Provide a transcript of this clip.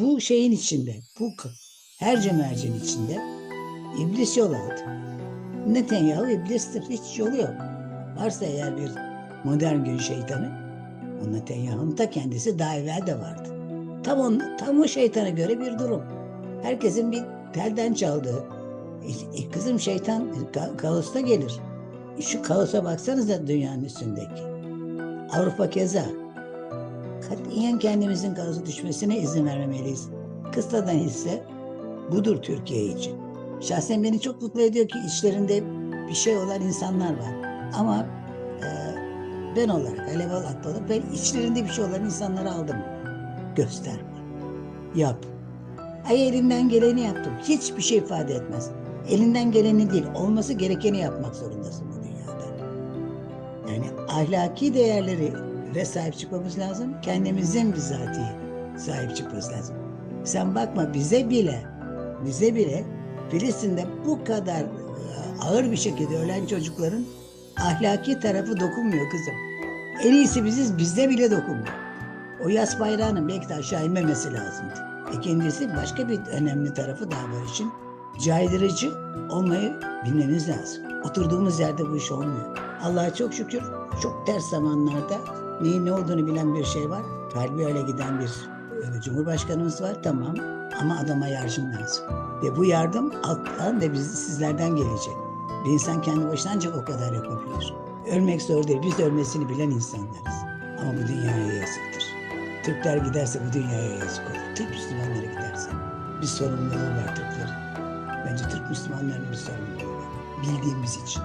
Bu şeyin içinde, bu herce merceğin içinde iblis yol aldı. Netanyahu iblistir. Hiç yolu yok. Varsa eğer bir modern gün şeytanı, o Netanyahu'nun da kendisi daha evvel de vardı. Tam, on, tam o şeytana göre bir durum. Herkesin bir telden çaldığı. E, e, kızım şeytan ka- kaosta gelir. E, Şu kaosa baksanıza dünyanın üstündeki. Avrupa keza. Katiyen kendimizin kaosa düşmesine izin vermemeliyiz. Kıstadan hisse budur Türkiye için. Şahsen beni çok mutlu ediyor ki içlerinde bir şey olan insanlar var. Ama e, ben olarak, Alev olarak ben içlerinde bir şey olan insanları aldım. Gösterme. Yap. Ay elinden geleni yaptım. Hiçbir şey ifade etmez. Elinden geleni değil, olması gerekeni yapmak zorundasın bu dünyada. Yani ahlaki değerleri ve sahip çıkmamız lazım. Kendimizin bizatihi sahip çıkmamız lazım. Sen bakma bize bile, bize bile Filistin'de bu kadar e, ağır bir şekilde ölen çocukların ahlaki tarafı dokunmuyor kızım. En iyisi biziz, bizde bile dokunmuyor. O yas bayrağının belki de aşağı inmemesi lazımdı. İkincisi başka bir önemli tarafı daha var için caydırıcı olmayı bilmemiz lazım. Oturduğumuz yerde bu iş olmuyor. Allah'a çok şükür çok ters zamanlarda neyin ne olduğunu bilen bir şey var. Kalbi öyle giden bir cumhurbaşkanımız var tamam ama adama yardım lazım. Ve bu yardım alttan ve biz, sizlerden gelecek. Bir insan kendi başına ancak o kadar yapabilir. Ölmek zor değil. Biz ölmesini bilen insanlarız. Ama bu dünyaya yazıktır. Türkler giderse bu dünyaya yazık olur. Türk Müslümanları giderse. Bir sorumluluğu var Türklerin. Bence Türk Müslümanlarının bir sorumluluğu var. Bildiğimiz için.